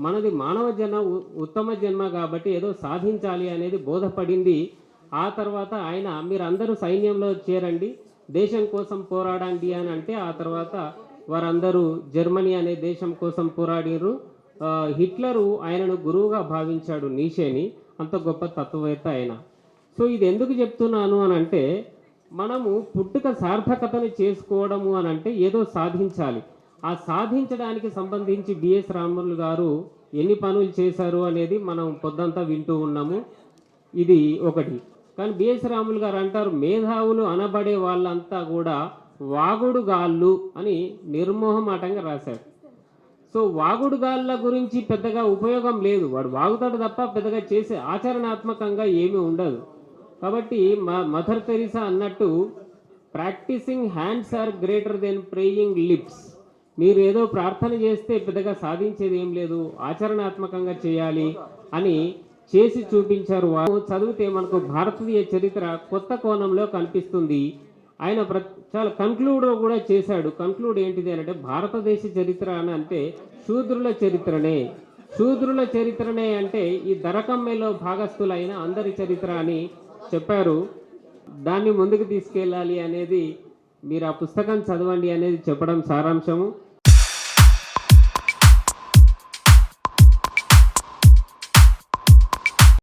మనది మానవ జన్మ ఉ- ఉత్తమ జన్మ కాబట్టి ఏదో సాధించాలి అనేది బోధపడింది. ఆ తర్వాత ఆయన మీరందరూ సైన్యంలో చేరండి. దేశం కోసం పోరాడండి అని అంటే ఆ తర్వాత వారందరూ జర్మనీ అనే దేశం కోసం పోరాడిరు హిట్లరు ఆయనను గురువుగా భావించాడు నీషేని. అంత గొప్ప తత్వవేత్త ఆయన. సో ఇది ఎందుకు చెప్తున్నాను అని అంటే మనము పుట్టుక సార్థకతను చేసుకోవడము అని అంటే ఏదో సాధించాలి. ఆ సాధించడానికి సంబంధించి బిఎస్ రాములు గారు ఎన్ని పనులు చేశారు అనేది మనం పొద్దంతా వింటూ ఉన్నాము. ఇది ఒకటి. కానీ బిఎస్ రాములు గారు అంటారు మేధావులు అనబడే వాళ్ళంతా కూడా వాగుడుగాళ్ళు అని నిర్మోహమాటంగా రాశారు. సో వాగుడుగాళ్ళ గురించి పెద్దగా ఉపయోగం లేదు. వాడు వాగుతాడు తప్ప పెద్దగా చేసే ఆచరణాత్మకంగా ఏమీ ఉండదు. కాబట్టి మా మదర్ తెరిసా అన్నట్టు practising hands are greater than praying lips. మీరు ఏదో ప్రార్థన చేస్తే పెద్దగా సాధించేది ఏం లేదు ఆచరణాత్మకంగా చేయాలి అని చేసి చూపించారు వారు. చదివితే మనకు భారతీయ చరిత్ర కొత్త కోణంలో కనిపిస్తుంది. ఆయన ప్ర చాలా కన్క్లూడ్ కూడా చేశాడు. కన్క్లూడ్ ఏంటిది అంటే భారతదేశ చరిత్ర అని అంటే శూద్రుల చరిత్రనే. శూద్రుల చరిత్రనే అంటే ఈ దరకమ్మెలో భాగస్థులైన అందరి చరిత్ర అని చెప్పారు. దాన్ని ముందుకు తీసుకెళ్ళాలి అనేది మీరు ఆ పుస్తకం చదవండి అనేది చెప్పడం సారాంశము.